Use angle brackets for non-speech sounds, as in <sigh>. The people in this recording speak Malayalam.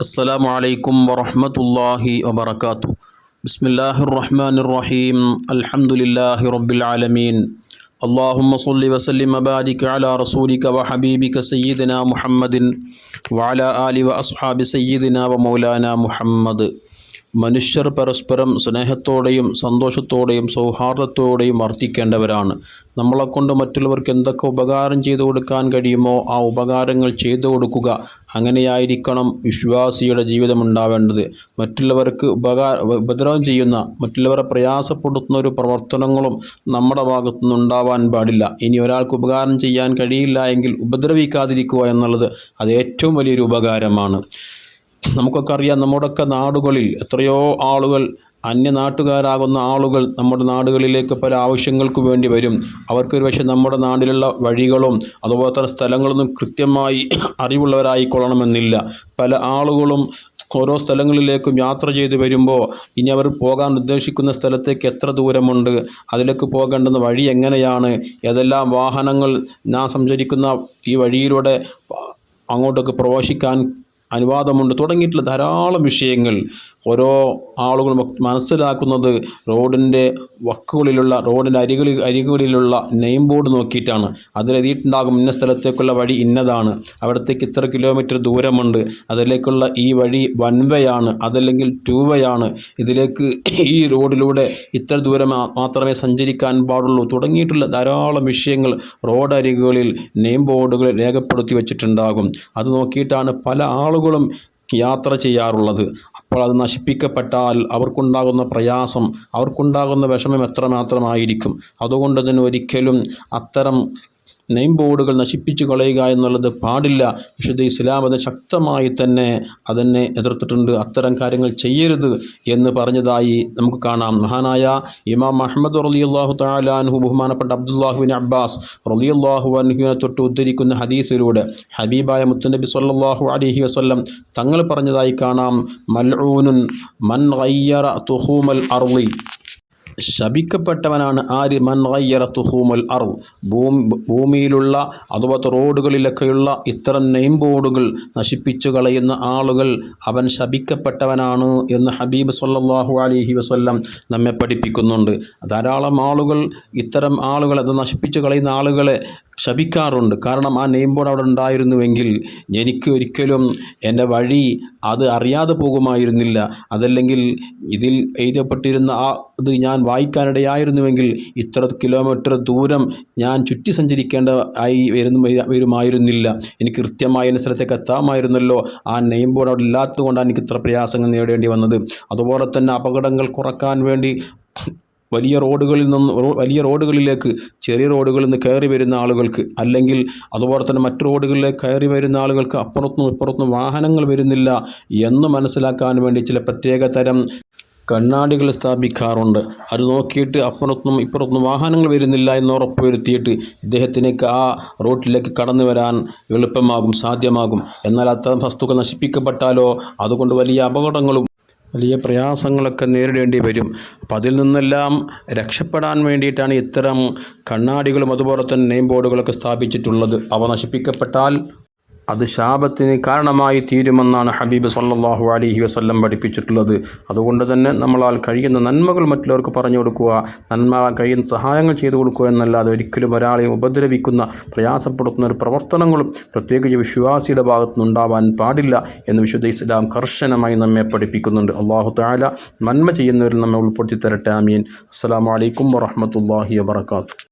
السلام عليكم ورحمة الله وبركاته بسم الله الرحمن الرحيم الحمد لله رب العالمين اللهم صل وسلم وبارك على رسولك وحبيبك سيدنا محمد وعلى آل وأصحاب سيدنا ومولانا محمد മനുഷ്യർ പരസ്പരം സ്നേഹത്തോടെയും സന്തോഷത്തോടെയും സൗഹാർദ്ദത്തോടെയും വർത്തിക്കേണ്ടവരാണ് നമ്മളെക്കൊണ്ട് മറ്റുള്ളവർക്ക് എന്തൊക്കെ ഉപകാരം ചെയ്തു കൊടുക്കാൻ കഴിയുമോ ആ ഉപകാരങ്ങൾ ചെയ്തു കൊടുക്കുക അങ്ങനെയായിരിക്കണം വിശ്വാസിയുടെ ജീവിതം ഉണ്ടാവേണ്ടത് മറ്റുള്ളവർക്ക് ഉപകാര ഉപദ്രവം ചെയ്യുന്ന മറ്റുള്ളവരെ പ്രയാസപ്പെടുത്തുന്ന ഒരു പ്രവർത്തനങ്ങളും നമ്മുടെ ഭാഗത്തുനിന്ന് ഉണ്ടാവാൻ പാടില്ല. ഇനി ഒരാൾക്ക് ഉപകാരം ചെയ്യാൻ കഴിയില്ല എങ്കിൽ ഉപദ്രവിക്കാതിരിക്കുക എന്നുള്ളത് അത് ഏറ്റവും വലിയൊരു ഉപകാരമാണ്. നമുക്കൊക്കെ അറിയാം നമ്മുടെയൊക്കെ നാടുകളിൽ എത്രയോ ആളുകൾ അന്യനാട്ടുകാരാകുന്ന ആളുകൾ നമ്മുടെ നാടുകളിലേക്ക് പല ആവശ്യങ്ങൾക്ക് വേണ്ടി വരും. അവർക്ക് പക്ഷേ നമ്മുടെ നാട്ടിലുള്ള വഴികളും അതുപോലെ തന്നെ സ്ഥലങ്ങളൊന്നും കൃത്യമായി <clears throat> അറിവുള്ളവരായിക്കൊള്ളണമെന്നില്ല. പല ആളുകളും ഓരോ സ്ഥലങ്ങളിലേക്കും യാത്ര ചെയ്ത് വരുമ്പോൾ ഇനി അവർ പോകാൻ ഉദ്ദേശിക്കുന്ന സ്ഥലത്തേക്ക് എത്ര ദൂരമുണ്ട് അതിലേക്ക് പോകേണ്ടുന്ന വഴി എങ്ങനെയാണ് ഏതെല്ലാം വാഹനങ്ങൾ ഞാൻ സഞ്ചരിക്കുന്ന ഈ വഴിയിലൂടെ അങ്ങോട്ടൊക്കെ പ്രവേശിക്കാൻ അനുവാദമുണ്ട് തുടങ്ങിയിട്ടുള്ള ധാരാളം വിഷയങ്ങൾ. ഓരോ ആളുകളും മനസ്സിലാക്കുന്നത് റോഡിന്റെ വക്കുകളിലുള്ള റോഡിന്റെ അരികളിൽ അരികുകളിലുള്ള നെയിം ബോർഡ് നോക്കിയിട്ടാണ്. അതിലെഴുതിയിട്ടുണ്ടാകും ഇന്ന സ്ഥലത്തേക്കുള്ള വഴി ഇന്നതാണ്. അവിടത്തേക്ക് ഇത്ര കിലോമീറ്റർ ദൂരമുണ്ട്. അതിലേക്കുള്ള ഈ വഴി വൺ വേ ആണ് അതല്ലെങ്കിൽ ടു വേ ആണ് ഇതിലേക്ക് ഈ റോഡിലൂടെ ഇത്ര ദൂരം മാത്രമേ സഞ്ചരിക്കാൻ പാടുള്ളൂ. തുടങ്ങിയിട്ടുള്ള ധാരാളം വിഷയങ്ങൾ റോഡ് അരികുകളിൽ നെയിം ബോർഡുകൾ രേഖപ്പെടുത്തി വച്ചിട്ടുണ്ടാകും. അത് നോക്കിയിട്ടാണ് പല ആളുകളും യാത്ര ചെയ്യാറുള്ളത്. അപ്പോൾ അത് നശിപ്പിക്കപ്പെട്ടാൽ അവർക്കുണ്ടാകുന്ന പ്രയാസം അവർക്കുണ്ടാകുന്ന വിഷമം എത്രമാത്രമായിരിക്കും? അതുകൊണ്ട് തന്നെ ഒരിക്കലും അത്തരം നെയിം ബോർഡുകൾ നശിപ്പിച്ചു കളയുക എന്നുള്ളത് പാടില്ല. വിശുദ്ധ ഇസ്ലാം അത് ശക്തമായി തന്നെ അതിനെ എതിർത്തിട്ടുണ്ട്. അത്തരം കാര്യങ്ങൾ ചെയ്യരുത് എന്ന് പറഞ്ഞതായി നമുക്ക് കാണാം. മഹാനായ ഇമാം മുഹമ്മദ് റലിയല്ലാഹു താലാൻഹു ബഹുമാനപ്പെട്ട അബ്ദുല്ലാഹുബിൻ അബ്ബാസ് റലിയല്ലാഹു അൻഹുവിനെ തൊട്ട് ഉദ്ധരിക്കുന്ന ഹദീസിലൂടെ ഹബീബായ മുത്തുനബി സല്ലാഹു അലഹി വസ്ല്ലം തങ്ങൾ പറഞ്ഞതായി കാണാം. മൽഊനുൻ മൻ ഗയ്യറ തുഹൂമൽ അർളി. ശപിക്കപ്പെട്ടവനാണ് ആര്? അർ ഭൂമി ഭൂമിയിലുള്ള അതുപോലത്തെ റോഡുകളിലൊക്കെയുള്ള ഇത്തരം നെയിം ബോർഡുകൾ നശിപ്പിച്ചു കളയുന്ന ആളുകൾ അവൻ ശപിക്കപ്പെട്ടവനാണ് എന്ന് ഹബീബ് സല്ലാഹു അലഹി വസ്ല്ലം നമ്മെ പഠിപ്പിക്കുന്നുണ്ട്. ധാരാളം ആളുകൾ ഇത്തരം ആളുകൾ അത് നശിപ്പിച്ചു കളയുന്ന ആളുകളെ ശപിക്കാറുണ്ട്. കാരണം ആ നെയിം ബോർഡ് അവിടെ ഉണ്ടായിരുന്നുവെങ്കിൽ എനിക്ക് ഒരിക്കലും എന്റെ വഴി അത് അറിയാതെ പോകുമായിരുന്നില്ല. അതല്ലെങ്കിൽ ഇതിൽ എഴുതപ്പെട്ടിരുന്ന ആ ഇത് ഞാൻ വായിക്കാനിടയായിരുന്നുവെങ്കിൽ ഇത്ര കിലോമീറ്റർ ദൂരം ഞാൻ ചുറ്റി സഞ്ചരിക്കേണ്ട ആയി വരുന്ന വരുമായിരുന്നില്ല. എനിക്ക് കൃത്യമായി എന്റെ സ്ഥലത്തേക്ക് എത്താമായിരുന്നല്ലോ. ആ നെയിം ബോർഡ് അവിടെ ഇല്ലാത്തതുകൊണ്ടാണ് എനിക്ക് ഇത്ര പ്രയാസങ്ങൾ നേടേണ്ടി വന്നത്. അതുപോലെ തന്നെ അപകടങ്ങൾ കുറയ്ക്കാൻ വേണ്ടി വലിയ റോഡുകളിൽ നിന്ന് വലിയ റോഡുകളിലേക്ക് ചെറിയ റോഡുകളിൽ നിന്ന് കയറി വരുന്ന ആളുകൾക്ക് അല്ലെങ്കിൽ അതുപോലെ തന്നെ മറ്റു റോഡുകളിലേക്ക് കയറി വരുന്ന ആളുകൾക്ക് അപ്പുറത്തും ഇപ്പുറത്തും വാഹനങ്ങൾ വരുന്നില്ല എന്ന് മനസ്സിലാക്കാൻ വേണ്ടി ചില പ്രത്യേക തരം കണ്ണാടികൾ സ്ഥാപിക്കാറുണ്ട്. അത് നോക്കിയിട്ട് അപ്പുറത്തും ഇപ്പുറത്തും വാഹനങ്ങൾ വരുന്നില്ല എന്ന് ഉറപ്പുവരുത്തിയിട്ട് ഇദ്ദേഹത്തിനേക്ക് ആ റോട്ടിലേക്ക് കടന്നു വരാൻ എളുപ്പമാകും സാധ്യമാകും. എന്നാൽ അത്തരം വസ്തുക്കൾ നശിപ്പിക്കപ്പെട്ടാലോ അതുകൊണ്ട് വലിയ അപകടങ്ങളും വലിയ പ്രയാസങ്ങളൊക്കെ നേരിടേണ്ടി വരും. അപ്പം അതിൽ നിന്നെല്ലാം രക്ഷപ്പെടാൻ വേണ്ടിയിട്ടാണ് ഇത്തരം കണ്ണാടികളും അതുപോലെ തന്നെ നെയിം ബോർഡുകളൊക്കെ സ്ഥാപിച്ചിട്ടുള്ളത്. അവ നശിപ്പിക്കപ്പെട്ടാൽ അത് ശാപത്തിന് കാരണമായി തീരുമെന്നാണ് ഹബീബ് സല്ലാഹു അലഹി വസ്ല്ലം പഠിപ്പിച്ചിട്ടുള്ളത്. അതുകൊണ്ട് തന്നെ നമ്മളാൽ കഴിയുന്ന നന്മകൾ മറ്റുള്ളവർക്ക് പറഞ്ഞു കൊടുക്കുക നന്മ കഴിയുന്ന സഹായങ്ങൾ ചെയ്തു കൊടുക്കുക എന്നല്ലാതെ ഒരിക്കലും ഒരാളെ ഉപദ്രവിക്കുന്ന പ്രയാസപ്പെടുത്തുന്ന ഒരു പ്രവർത്തനങ്ങളും പ്രത്യേകിച്ച് വിശ്വാസിയുടെ ഭാഗത്തുനിന്നുണ്ടാവാൻ പാടില്ല എന്ന് വിശുദ്ധ ഇസ്ലാം കർശനമായി നമ്മെ പഠിപ്പിക്കുന്നുണ്ട്. അള്ളാഹു താല നന്മ ചെയ്യുന്നവരിൽ നമ്മെ ഉൾപ്പെടുത്തി തരട്ടെ. അമീൻ അസ്സാം വലൈക്കും വറഹമത്തല്ലാഹി വാത്തു